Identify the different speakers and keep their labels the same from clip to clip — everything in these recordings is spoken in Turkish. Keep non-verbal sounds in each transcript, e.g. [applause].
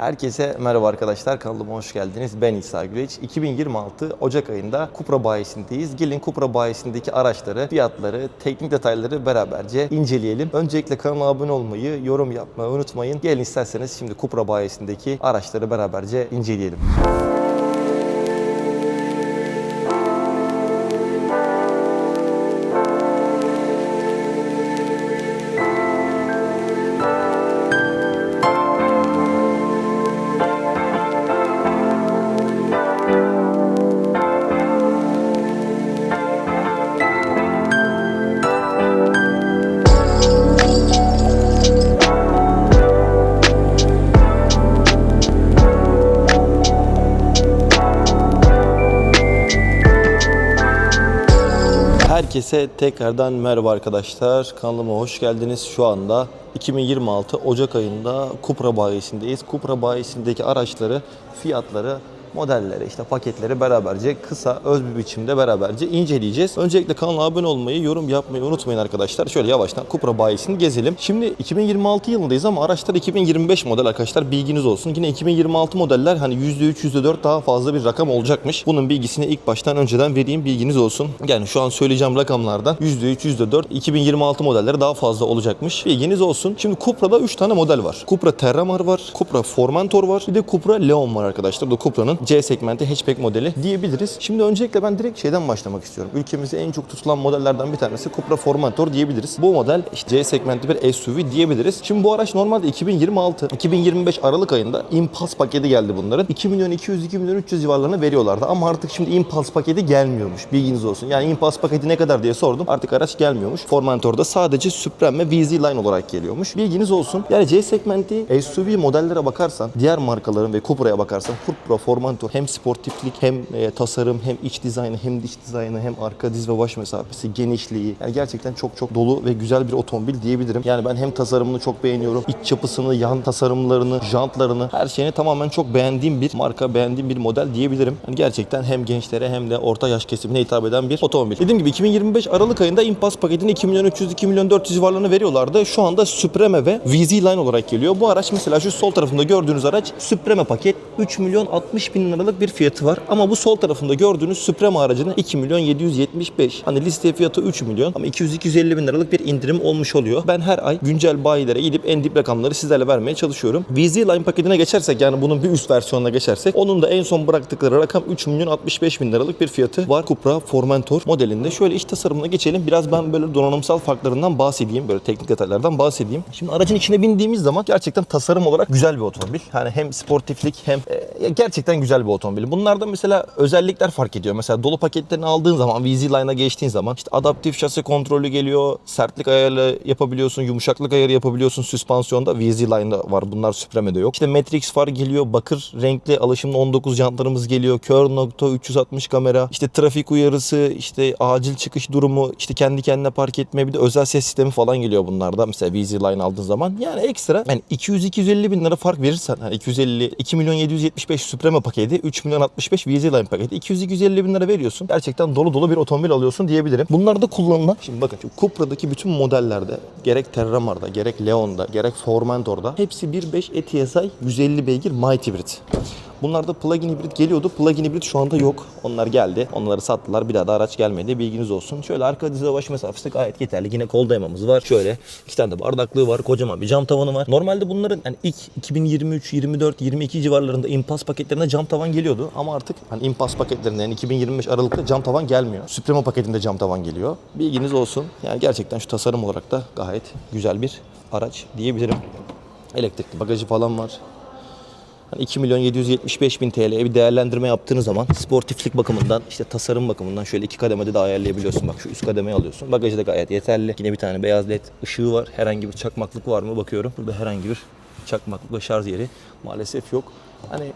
Speaker 1: Herkese merhaba arkadaşlar. Kanalıma hoş geldiniz. Ben İsa Güleç. 2026 Ocak ayında Cupra bayisindeyiz. Gelin Cupra bayisindeki araçları, fiyatları, teknik detayları beraberce inceleyelim. Öncelikle kanala abone olmayı, yorum yapmayı unutmayın. Gelin isterseniz şimdi Cupra bayisindeki araçları beraberce inceleyelim. Herkese tekrardan merhaba arkadaşlar. Kanalıma hoş geldiniz. Şu anda 2026 Ocak ayında Cupra bayisindeyiz. Cupra bayisindeki araçları, fiyatları, modelleri, işte paketleri beraberce kısa, öz bir biçimde beraberce inceleyeceğiz. Öncelikle kanala abone olmayı, yorum yapmayı unutmayın arkadaşlar. Şöyle yavaştan Cupra bayisini gezelim. Şimdi 2026 yılındayız ama araçlar 2025 model arkadaşlar bilginiz olsun. Yine 2026 modeller hani %3, %4 daha fazla bir rakam olacakmış. Bunun bilgisini ilk baştan önceden vereyim bilginiz olsun. Yani şu an söyleyeceğim rakamlardan %3, %4 2026 modelleri daha fazla olacakmış. Bilginiz olsun. Şimdi Cupra'da 3 tane model var. Cupra Terramar var, Cupra Formentor var, bir de Cupra Leon var arkadaşlar. Bu Cupra'nın C segmenti hatchback modeli diyebiliriz. Şimdi öncelikle ben direkt şeyden başlamak istiyorum. Ülkemizde en çok tutulan modellerden bir tanesi Cupra Formentor diyebiliriz. Bu model C segmenti bir SUV diyebiliriz. Şimdi bu araç normalde 2026-2025 Aralık ayında Impulse paketi geldi bunların. 2 milyon 200 2 milyon 300 civarlarına veriyorlardı ama artık şimdi Impulse paketi gelmiyormuş. Bilginiz olsun. Yani Impulse paketi ne kadar diye sordum. Artık araç gelmiyormuş. Formentor'da sadece Supreme ve VZ Line olarak geliyormuş. Bilginiz olsun. Yani C segmenti SUV modellere bakarsan, diğer markaların ve Cupra'ya bakarsan Cupra Formentor hem sportiflik hem e, tasarım hem iç dizaynı hem dış dizaynı hem arka diz ve baş mesafesi, genişliği. Yani gerçekten çok çok dolu ve güzel bir otomobil diyebilirim. Yani ben hem tasarımını çok beğeniyorum. iç yapısını, yan tasarımlarını, jantlarını her şeyini tamamen çok beğendiğim bir marka, beğendiğim bir model diyebilirim. Yani gerçekten hem gençlere hem de orta yaş kesimine hitap eden bir otomobil. Dediğim gibi 2025 Aralık ayında Impas paketini 2 milyon 300 2 milyon 400 civarlarına veriyorlardı. Şu anda Supreme ve VZ Line olarak geliyor. Bu araç mesela şu sol tarafında gördüğünüz araç Supreme paket 3 milyon 60 bin liralık bir fiyatı var. Ama bu sol tarafında gördüğünüz Supreme aracının 2 milyon 775. Hani liste fiyatı 3 milyon ama 200-250 bin liralık bir indirim olmuş oluyor. Ben her ay güncel bayilere gidip en dip rakamları sizlerle vermeye çalışıyorum. VZ Line paketine geçersek yani bunun bir üst versiyonuna geçersek onun da en son bıraktıkları rakam 3 milyon 65 bin liralık bir fiyatı var Cupra Formentor modelinde. Şöyle iç tasarımına geçelim. Biraz ben böyle donanımsal farklarından bahsedeyim. Böyle teknik detaylardan bahsedeyim. Şimdi aracın içine bindiğimiz zaman gerçekten tasarım olarak güzel bir otomobil. Yani hem sportiflik hem e, gerçekten güzel bir otomobil. Bunlarda mesela özellikler fark ediyor. Mesela dolu paketlerini aldığın zaman VZ Line'a geçtiğin zaman işte adaptif şasi kontrolü geliyor. Sertlik ayarı yapabiliyorsun. Yumuşaklık ayarı yapabiliyorsun süspansiyonda. VZ Line'da var. Bunlar Supreme'de yok. İşte Matrix far geliyor. Bakır renkli alışımlı 19 jantlarımız geliyor. Kör nokta 360 kamera. İşte trafik uyarısı, işte acil çıkış durumu, işte kendi kendine park etme bir de özel ses sistemi falan geliyor bunlarda. Mesela VZ Line aldığın zaman. Yani ekstra yani 200-250 bin lira fark verirsen yani 250 2 milyon 775 Supreme paketi 3 milyon 65 VZ Line paketi 200-250 bin lira veriyorsun. Gerçekten dolu dolu bir otomobil alıyorsun diyebilirim. Bunlarda kullanılan şimdi bakın şu Cupra'daki bütün modellerde gerek Terramar'da gerek Leon'da gerek Formentor'da hepsi 1.5 ETSI 150 beygir mild hibrit. Bunlarda plug-in hibrit geliyordu. Plug-in hibrit şu anda yok. Onlar geldi. Onları sattılar. Bir daha da araç gelmedi. Bilginiz olsun. Şöyle arka dize baş mesafesi gayet yeterli. Yine kol dayamamız var. Şöyle iki tane de bardaklığı var. Kocaman bir cam tavanı var. Normalde bunların yani ilk 2023, 24, 22 civarlarında impas paketlerinde cam tavan geliyordu. Ama artık hani impas paketlerinde yani 2025 Aralık'ta cam tavan gelmiyor. Supremo paketinde cam tavan geliyor. Bilginiz olsun. Yani gerçekten şu tasarım olarak da gayet güzel bir araç diyebilirim. Elektrikli bagajı falan var. Hani 2 milyon 775 bin TL'ye bir değerlendirme yaptığınız zaman sportiflik bakımından işte tasarım bakımından şöyle iki kademede de ayarlayabiliyorsun. Bak şu üst kademeyi alıyorsun. Bagajı da gayet yeterli. Yine bir tane beyaz led ışığı var. Herhangi bir çakmaklık var mı bakıyorum. Burada herhangi bir çakmaklık ve şarj yeri maalesef yok. Hani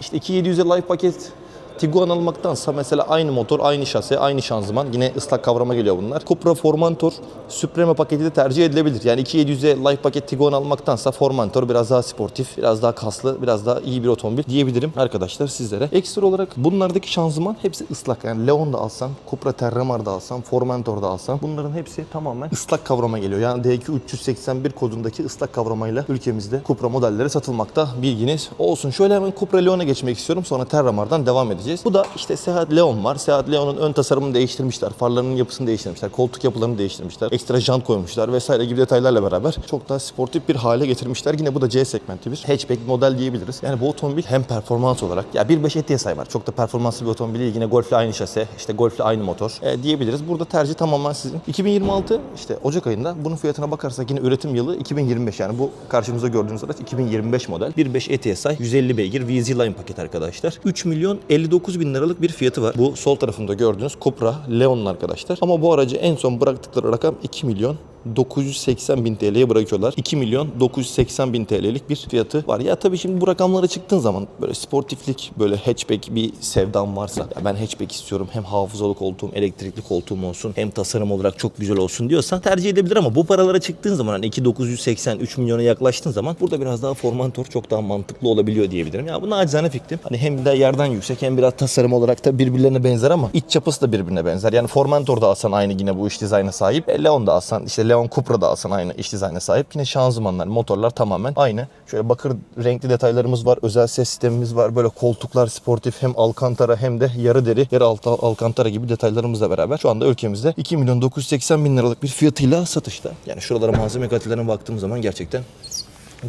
Speaker 1: işte 2700'e live paket Tiguan almaktansa mesela aynı motor, aynı şase, aynı şanzıman. Yine ıslak kavrama geliyor bunlar. Cupra Formentor Supreme paketi de tercih edilebilir. Yani 2700'e Life paket Tiguan almaktansa Formentor biraz daha sportif, biraz daha kaslı, biraz daha iyi bir otomobil diyebilirim arkadaşlar sizlere. Ekstra olarak bunlardaki şanzıman hepsi ıslak. Yani Leon da alsan, Cupra Terramar da alsan, Formentor da alsan bunların hepsi tamamen ıslak kavrama geliyor. Yani DQ 381 kodundaki ıslak kavramayla ülkemizde Cupra modelleri satılmakta. Bilginiz olsun. Şöyle hemen Cupra Leon'a geçmek istiyorum. Sonra Terramar'dan devam edeceğiz. Bu da işte Seat Leon var. Seat Leon'un ön tasarımını değiştirmişler. Farlarının yapısını değiştirmişler. Koltuk yapılarını değiştirmişler. Ekstra jant koymuşlar vesaire gibi detaylarla beraber çok daha sportif bir hale getirmişler. Yine bu da C segmenti bir hatchback model diyebiliriz. Yani bu otomobil hem performans olarak ya 1.5 ETSI var. Çok da performanslı bir otomobil değil. Yine Golf'le aynı şase, işte Golf'le aynı motor e, diyebiliriz. Burada tercih tamamen sizin. 2026 işte Ocak ayında bunun fiyatına bakarsak yine üretim yılı 2025 yani bu karşımızda gördüğünüz araç 2025 model. 1.5 ETSI 150 beygir VZ Line paket arkadaşlar. 3 milyon 59 bin liralık bir fiyatı var. Bu sol tarafında gördüğünüz Cupra Leon'un arkadaşlar. Ama bu aracı en son bıraktıkları rakam 2 milyon 980 bin TL'ye bırakıyorlar. 2 milyon 980 bin TL'lik bir fiyatı var. Ya tabii şimdi bu rakamlara çıktığın zaman böyle sportiflik, böyle hatchback bir sevdam varsa ya ben hatchback istiyorum. Hem hafızalı koltuğum, elektrikli koltuğum olsun, hem tasarım olarak çok güzel olsun diyorsan tercih edebilir ama bu paralara çıktığın zaman hani 2.980 3 milyona yaklaştığın zaman burada biraz daha Formentor çok daha mantıklı olabiliyor diyebilirim. Ya bu nacizane fikrim. Hani hem de yerden yüksek hem biraz tasarım olarak da birbirlerine benzer ama iç yapısı da birbirine benzer. Yani Formentor da alsan aynı yine bu iç dizayna sahip. E, Leon da alsan işte Leon Cupra da alsan aynı iç dizayna sahip. Yine şanzımanlar, motorlar tamamen aynı. Şöyle bakır renkli detaylarımız var. Özel ses sistemimiz var. Böyle koltuklar sportif hem alkantara hem de yarı deri, yarı altı alkantara gibi detaylarımızla beraber şu anda ülkemizde 2 milyon 980 bin liralık bir fiyatıyla satışta. Yani şuralara malzeme kalitelerine baktığım zaman gerçekten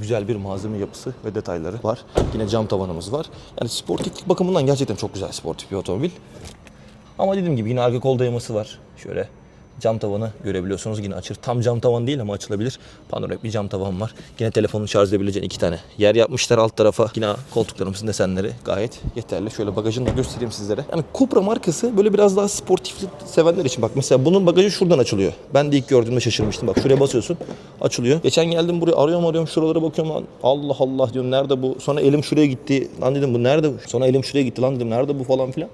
Speaker 1: güzel bir malzeme yapısı ve detayları var. Yine cam tavanımız var. Yani sportiflik bakımından gerçekten çok güzel sportif bir otomobil. Ama dediğim gibi yine arka kol dayaması var. Şöyle cam tavanı görebiliyorsunuz. Yine açır. Tam cam tavan değil ama açılabilir. Panoramik bir cam tavan var. Yine telefonunu şarj edebileceğin iki tane yer yapmışlar alt tarafa. Yine koltuklarımızın desenleri gayet yeterli. Şöyle bagajını da göstereyim sizlere. Yani Cupra markası böyle biraz daha sportiflik sevenler için. Bak mesela bunun bagajı şuradan açılıyor. Ben de ilk gördüğümde şaşırmıştım. Bak şuraya basıyorsun. Açılıyor. Geçen geldim buraya arıyorum arıyorum şuralara bakıyorum lan. Allah Allah diyorum nerede bu? Sonra elim şuraya gitti. Lan dedim bu nerede bu? Sonra elim şuraya gitti lan dedim nerede bu falan filan.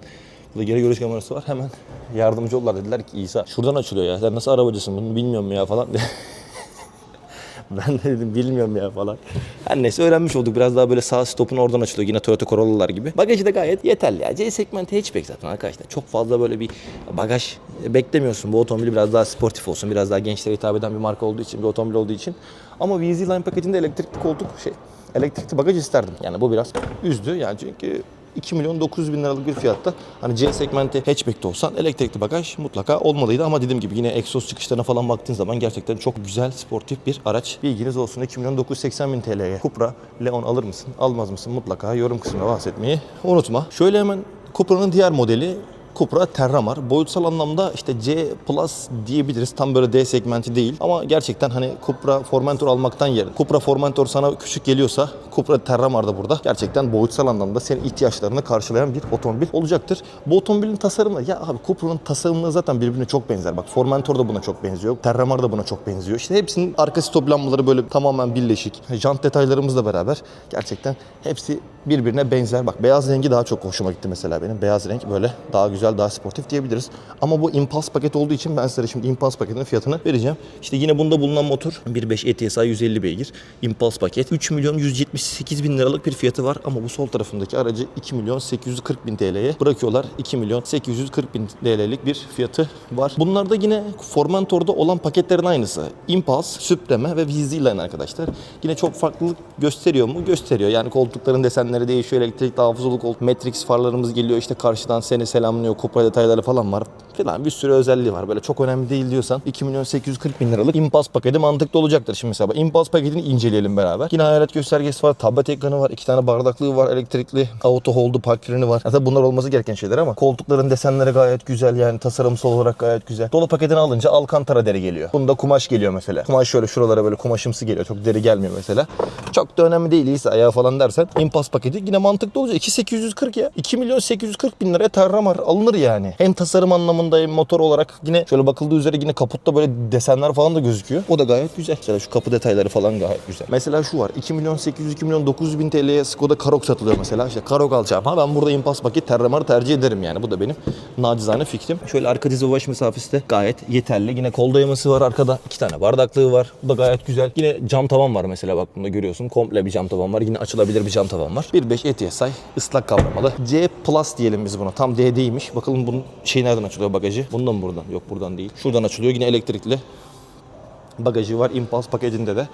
Speaker 1: Burada geri görüş kamerası var. Hemen yardımcı oldular. Dediler ki İsa şuradan açılıyor ya. Sen nasıl arabacısın bunu bilmiyorum ya falan. [laughs] ben de dedim bilmiyorum ya falan. Her neyse öğrenmiş olduk. Biraz daha böyle sağ stopun oradan açılıyor. Yine Toyota Corolla'lar gibi. Bagajı da gayet yeterli ya. C segmenti hatchback zaten arkadaşlar. Çok fazla böyle bir bagaj beklemiyorsun. Bu otomobil biraz daha sportif olsun. Biraz daha gençlere hitap eden bir marka olduğu için, bir otomobil olduğu için. Ama VZ Line paketinde elektrikli koltuk şey, elektrikli bagaj isterdim. Yani bu biraz üzdü. Yani çünkü 2 milyon 900 bin liralık bir fiyatta. Hani C segmenti hatchback'te olsan elektrikli bagaj mutlaka olmalıydı. Ama dediğim gibi yine egzoz çıkışlarına falan baktığın zaman gerçekten çok güzel sportif bir araç. Bilginiz olsun. 2 milyon 980 bin TL'ye Cupra Leon alır mısın almaz mısın? Mutlaka yorum kısmına bahsetmeyi unutma. Şöyle hemen Cupra'nın diğer modeli Cupra Terramar. Boyutsal anlamda işte C Plus diyebiliriz. Tam böyle D segmenti değil. Ama gerçekten hani Cupra Formentor almaktan yerine Cupra Formentor sana küçük geliyorsa Cupra Terramar da burada. Gerçekten boyutsal anlamda senin ihtiyaçlarını karşılayan bir otomobil olacaktır. Bu otomobilin tasarımı ya abi Cupra'nın tasarımı zaten birbirine çok benzer. Bak Formentor da buna çok benziyor. Terramar da buna çok benziyor. İşte hepsinin arka stop böyle tamamen birleşik. Jant detaylarımızla beraber gerçekten hepsi birbirine benzer. Bak beyaz rengi daha çok hoşuma gitti mesela benim. Beyaz renk böyle daha güzel, daha sportif diyebiliriz. Ama bu Impulse paket olduğu için ben size şimdi Impulse paketinin fiyatını vereceğim. İşte yine bunda bulunan motor 1.5 ETSI 150 beygir. Impulse paket 3 milyon 178 bin liralık bir fiyatı var ama bu sol tarafındaki aracı 2 milyon 840 bin TL'ye bırakıyorlar. 2 milyon 840 bin TL'lik bir fiyatı var. Bunlarda yine Formentor'da olan paketlerin aynısı. Impulse, Supreme ve VZ Line arkadaşlar. Yine çok farklılık gösteriyor mu? Gösteriyor. Yani koltukların desenleri değişiyor. Elektrikli hafızalı koltuk. Matrix farlarımız geliyor. İşte karşıdan seni selamlıyor. Kupra detayları falan var. Falan bir sürü özelliği var. Böyle çok önemli değil diyorsan 2 milyon 840 bin liralık Impulse paketi mantıklı olacaktır. Şimdi mesela Impulse paketini inceleyelim beraber. Yine hayalet göstergesi var. Tablet ekranı var. iki tane bardaklığı var. Elektrikli auto hold'u park freni var. Hatta bunlar olması gereken şeyler ama koltukların desenleri gayet güzel yani tasarımsal olarak gayet güzel. Dolu paketini alınca Alcantara deri geliyor. Bunda kumaş geliyor mesela. Kumaş şöyle şuralara böyle kumaşımsı geliyor. Çok deri gelmiyor mesela. Çok da önemli değil ise ayağı falan dersen Impulse paketi yine mantıklı olacak. 2840 ya. 2 milyon 840 bin liraya Terramar alır alınır yani. Hem tasarım anlamında hem motor olarak yine şöyle bakıldığı üzere yine kaputta böyle desenler falan da gözüküyor. O da gayet güzel. Mesela şu kapı detayları falan gayet güzel. Mesela şu var. 2 milyon 800 2 milyon 900 bin TL'ye Skoda Karoq satılıyor mesela. İşte Karoq alacağım ama ben burada impas paket Terramar'ı tercih ederim yani. Bu da benim nacizane fikrim. Şöyle arka diz ve baş mesafesi de gayet yeterli. Yine kol dayaması var arkada. iki tane bardaklığı var. Bu da gayet güzel. Yine cam tavan var mesela bak bunda görüyorsun. Komple bir cam tavan var. Yine açılabilir bir cam tavan var. 1.5 ETSI ıslak kavramalı. C Plus diyelim biz buna. Tam D değilmiş. Bakalım bunun şey nereden açılıyor bagajı? Bundan mı buradan? Yok buradan değil. Şuradan açılıyor. Yine elektrikli bagajı var. Impulse paketinde de.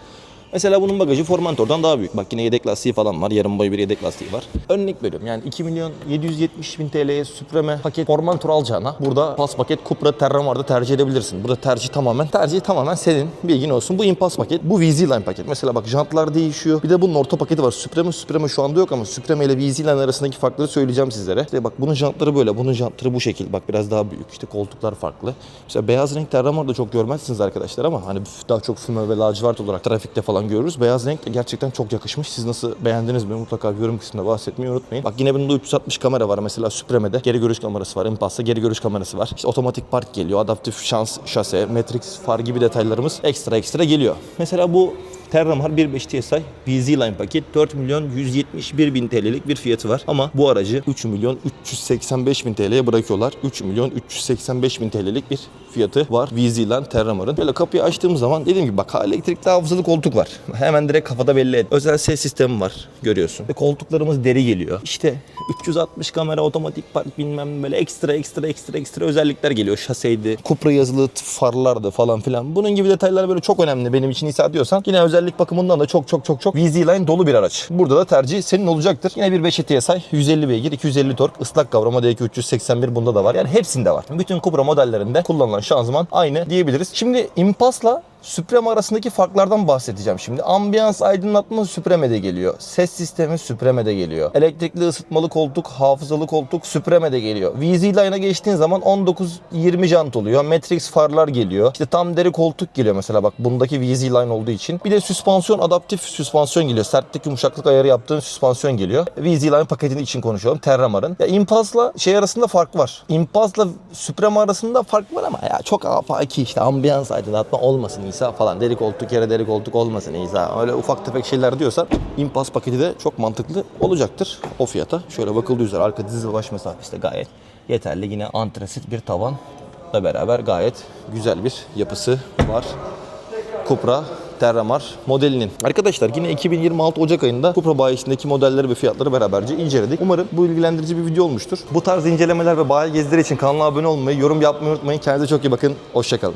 Speaker 1: Mesela bunun bagajı Formentor'dan daha büyük. Bak yine yedek lastiği falan var. Yarım boy bir yedek lastiği var. Örnek veriyorum yani 2 milyon 770 bin TL'ye Supreme paket Formentor alacağına burada pas paket Cupra Terramar'da tercih edebilirsin. Burada tercih tamamen tercih tamamen senin. Bilgin olsun. Bu Impas paket. Bu VZ Line paket. Mesela bak jantlar değişiyor. Bir de bunun orta paketi var. Supreme Supreme şu anda yok ama Supreme ile VZ Line arasındaki farkları söyleyeceğim sizlere. İşte bak bunun jantları böyle. Bunun jantları bu şekil. Bak biraz daha büyük. İşte koltuklar farklı. Mesela beyaz renk Terramar'da çok görmezsiniz arkadaşlar ama hani daha çok füme ve lacivert olarak trafikte falan görürüz. Beyaz renk de gerçekten çok yakışmış. Siz nasıl beğendiniz mi? Mutlaka yorum kısmında bahsetmeyi unutmayın. Bak yine bunda 360 kamera var. Mesela Supreme'de geri görüş kamerası var. Impas'ta geri görüş kamerası var. İşte otomatik park geliyor. Adaptif şans şase, Matrix far gibi detaylarımız ekstra ekstra geliyor. Mesela bu Terramar 1.5 TSI BZ Line paket 4 milyon 171 bin TL'lik bir fiyatı var. Ama bu aracı 3 milyon 385 bin TL'ye bırakıyorlar. 3 milyon 385 bin TL'lik bir fiyatı var VZ Line Terramar'ın. Böyle kapıyı açtığım zaman dediğim gibi bak elektrikli hafızalı koltuk var. Hemen direkt kafada belli et. Özel ses sistemi var görüyorsun. Ve koltuklarımız deri geliyor. İşte 360 kamera otomatik park bilmem böyle ekstra ekstra ekstra ekstra özellikler geliyor. Şaseydi, Cupra yazılı farlardı falan filan. Bunun gibi detaylar böyle çok önemli benim için İsa diyorsan. Yine özellik bakımından da çok çok çok çok VZ Line dolu bir araç. Burada da tercih senin olacaktır. Yine bir 5 TSI 150 beygir 250 tork ıslak kavrama DQ 381 bunda da var. Yani hepsinde var. Bütün Cupra modellerinde kullanılan şanzıman aynı diyebiliriz. Şimdi Impas'la Supreme arasındaki farklardan bahsedeceğim şimdi. Ambiyans aydınlatma Supreme'de geliyor. Ses sistemi Supreme'de geliyor. Elektrikli ısıtmalı koltuk, hafızalı koltuk Supreme'de geliyor. VZ Line'a geçtiğin zaman 19-20 jant oluyor. Matrix farlar geliyor. İşte tam deri koltuk geliyor mesela bak bundaki VZ Line olduğu için. Bir de süspansiyon adaptif süspansiyon geliyor. Sertlik yumuşaklık ayarı yaptığın süspansiyon geliyor. VZ Line paketinin için konuşuyorum. Terramar'ın. Ya Impulse'la şey arasında fark var. Impulse'la Supreme arasında fark var ama ya çok afaki işte ambiyans aydınlatma olmasın İsa falan. Deri koltuk yere deri koltuk olmasın İsa. Öyle ufak tefek şeyler diyorsan Impulse paketi de çok mantıklı olacaktır o fiyata. Şöyle bakıldığı üzere arka diz baş mesafesi de gayet yeterli. Yine antresit bir tavan da beraber gayet güzel bir yapısı var. Cupra Terramar modelinin. Arkadaşlar yine 2026 Ocak ayında Cupra bayisindeki modelleri ve fiyatları beraberce inceledik. Umarım bu ilgilendirici bir video olmuştur. Bu tarz incelemeler ve bayi gezileri için kanala abone olmayı, yorum yapmayı unutmayın. Kendinize çok iyi bakın. Hoşçakalın.